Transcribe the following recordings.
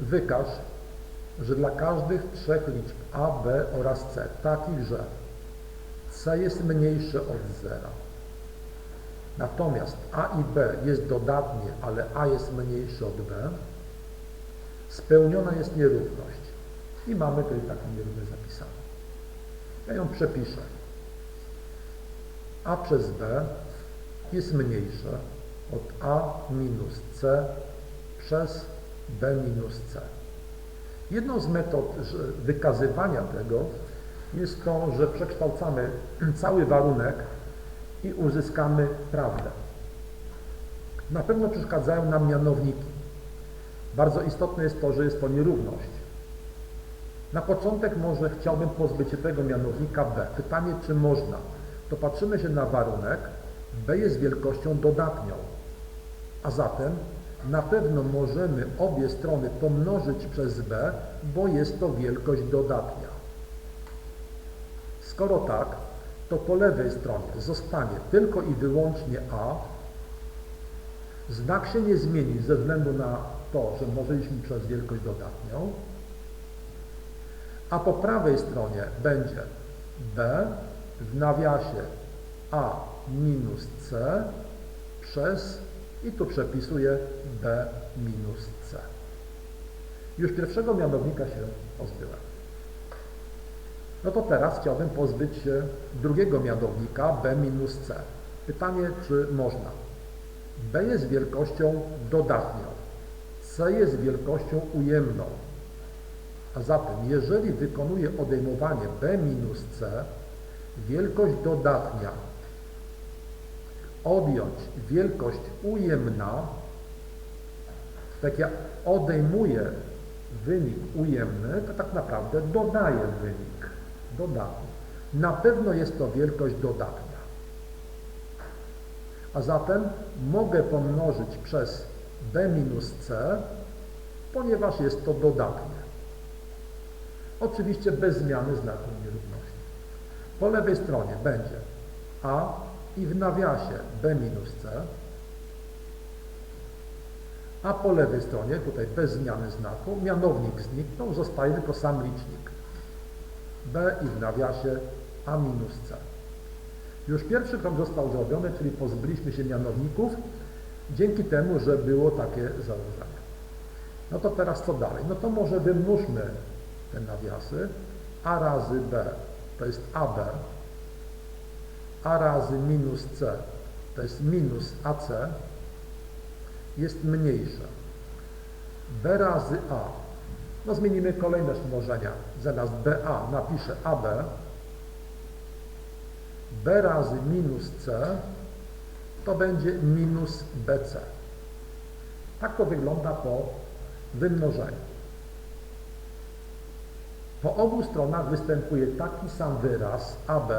wykaż, że dla każdych trzech liczb a, b oraz c, takich, że c jest mniejsze od zera, natomiast a i b jest dodatnie, ale a jest mniejsze od b, spełniona jest nierówność. I mamy tutaj taką nierówność zapisaną. Ja ją przepiszę. a przez b jest mniejsze od a minus c przez b minus c. Jedną z metod wykazywania tego jest to, że przekształcamy cały warunek i uzyskamy prawdę. Na pewno przeszkadzają nam mianowniki. Bardzo istotne jest to, że jest to nierówność. Na początek może chciałbym pozbyć się tego mianownika b. Pytanie, czy można? To patrzymy się na warunek. b jest wielkością dodatnią. A zatem na pewno możemy obie strony pomnożyć przez b, bo jest to wielkość dodatnia. Skoro tak, to po lewej stronie zostanie tylko i wyłącznie a. Znak się nie zmieni ze względu na to, że mnożyliśmy przez wielkość dodatnią. A po prawej stronie będzie b w nawiasie a minus c przez i tu przepisuję b minus c. Już pierwszego mianownika się pozbyłem. No to teraz chciałbym pozbyć się drugiego mianownika b minus c. Pytanie, czy można? b jest wielkością dodatnią, c jest wielkością ujemną. A zatem, jeżeli wykonuję odejmowanie b minus c, wielkość dodatnia odjąć wielkość ujemna, tak jak odejmuję wynik ujemny, to tak naprawdę dodaję wynik dodatni. Na pewno jest to wielkość dodatnia. A zatem mogę pomnożyć przez b minus c, ponieważ jest to dodatnie. Oczywiście bez zmiany znaku nierówności. Po lewej stronie będzie a i w nawiasie b minus c, a po lewej stronie, tutaj bez zmiany znaku, mianownik zniknął, zostaje tylko sam licznik. b i w nawiasie a minus c. Już pierwszy krok został zrobiony, czyli pozbyliśmy się mianowników, dzięki temu, że było takie założenie. No to teraz co dalej? No to może wymnóżmy te nawiasy. a razy b to jest ab, a razy minus c to jest minus ac jest mniejsze. b razy a. No zmienimy kolejność mnożenia. Zamiast ba napiszę ab. b razy minus c to będzie minus bc. Tak to wygląda po wymnożeniu. Po obu stronach występuje taki sam wyraz AB,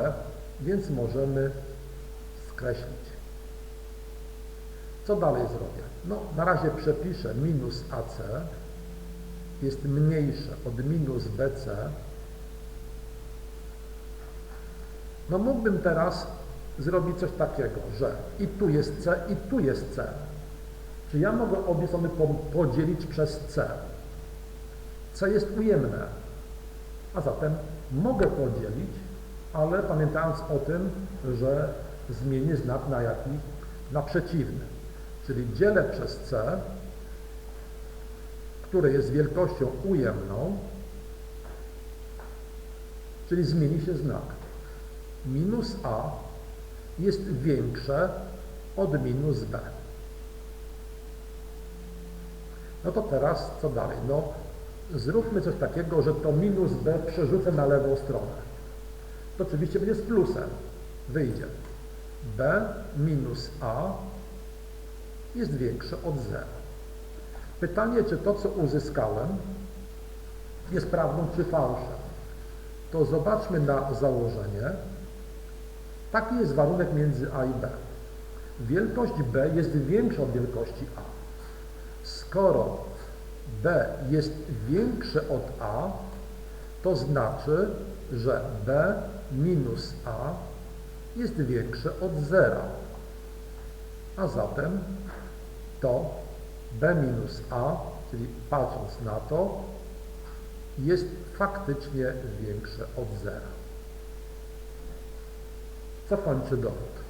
więc możemy skreślić. Co dalej zrobię? No, na razie przepiszę minus AC jest mniejsze od minus BC. No mógłbym teraz zrobić coś takiego, że i tu jest C, i tu jest C. Czy ja mogę obie strony podzielić przez C? C jest ujemne, a zatem mogę podzielić, ale pamiętając o tym, że zmienię znak na jaki? Na przeciwny. Czyli dzielę przez C, które jest wielkością ujemną, czyli zmieni się znak. Minus A jest większe od minus B. No to teraz co dalej? No, zróbmy coś takiego, że to minus b przerzucę na lewą stronę. To oczywiście będzie z plusem. Wyjdzie. b minus a jest większe od zera. Pytanie, czy to, co uzyskałem, jest prawdą czy fałszem. To zobaczmy na założenie. Taki jest warunek między a i b. Wielkość b jest większa od wielkości a. Skoro b jest większe od a, to znaczy, że b minus a jest większe od zera. A zatem to b minus a czyli patrząc na to, jest faktycznie większe od zera. Co kończy dowód?